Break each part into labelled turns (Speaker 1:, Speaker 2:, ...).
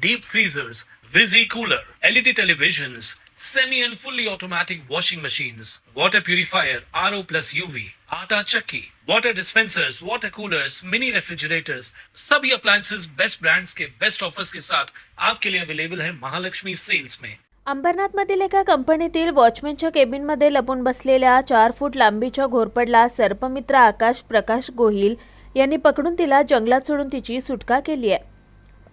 Speaker 1: deep freezers, Visi cooler, LED televisions, semi and fully automatic washing machines, water purifier, RO plus UV, आटा chakki, water dispensers, water coolers, mini refrigerators, सभी appliances best brands के best offers के साथ आपके लिए available है Mahalakshmi sales में
Speaker 2: अंबरनाथमधील एका कंपनीतील वॉचमॅनच्या केबिनमध्ये लपून बसलेल्या चार फूट लांबीच्या घोरपडला सर्पमित्र आकाश प्रकाश गोहिल यांनी पकडून तिला जंगलात सोडून तिची सुटका केली आहे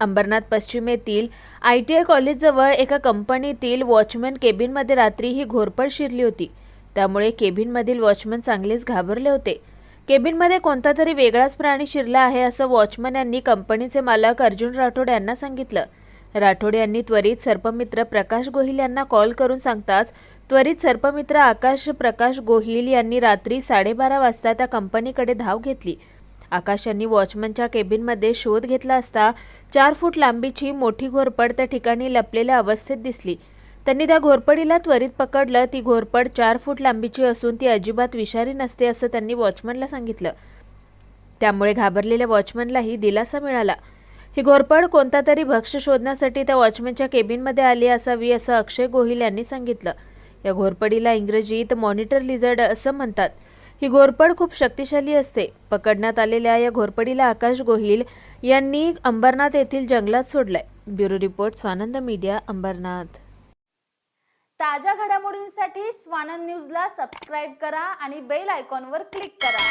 Speaker 2: अंबरनाथ पश्चिमेतील आय टी आय कॉलेजजवळ एका कंपनीतील वॉचमन केबिनमध्ये रात्री ही घोरपड शिरली होती. त्यामुळे केबिनमधील वॉचमन चांगलेच घाबरले होते. केबिनमध्ये कोणता तरी वेगळाच प्राणी शिरला आहे असं वॉचमन यांनी कंपनीचे मालक अर्जुन राठोड यांना सांगितलं. राठोड यांनी त्वरित सर्पमित्र प्रकाश गोहिल यांना कॉल करून सांगताच त्वरित सर्पमित्र आकाश प्रकाश गोहिल यांनी रात्री साडेबारा वाजता त्या कंपनीकडे धाव घेतली. आकाश यांनी वॉचमनच्या केबिनमध्ये शोध घेतला असता चार फूट लांबीची मोठी घोरपड त्या ठिकाणी लपलेल्या अवस्थेत दिसली. त्यांनी त्या घोरपडीला त्वरित पकडलं. ती घोरपड चार फूट लांबीची असून ती अजिबात विषारी नसते असं त्यांनी वॉचमनला सांगितलं. त्यामुळे घाबरलेल्या वॉचमनलाही दिलासा मिळाला. ही घोरपड कोणता तरी भक्ष शोधण्यासाठी त्या वॉचमनच्या केबिनमध्ये आली असावी असं अक्षय गोहिल यांनी सांगितलं. या घोरपडीला इंग्रजीत मॉनिटर लिझर्ड असं म्हणतात. ही घोरपड खूप शक्तिशाली असते. पकडण्यात आलेल्या या घोरपडीला आकाश गोहिल यांनी अंबरनाथ येथील जंगलात सोडलंय. Bureau report Swanand media Ambernath.
Speaker 3: ताज्या घडामोडींसाठी स्वानंद न्यूजला सबस्क्राईब करा आणि बेल आयकॉनवर क्लिक करा.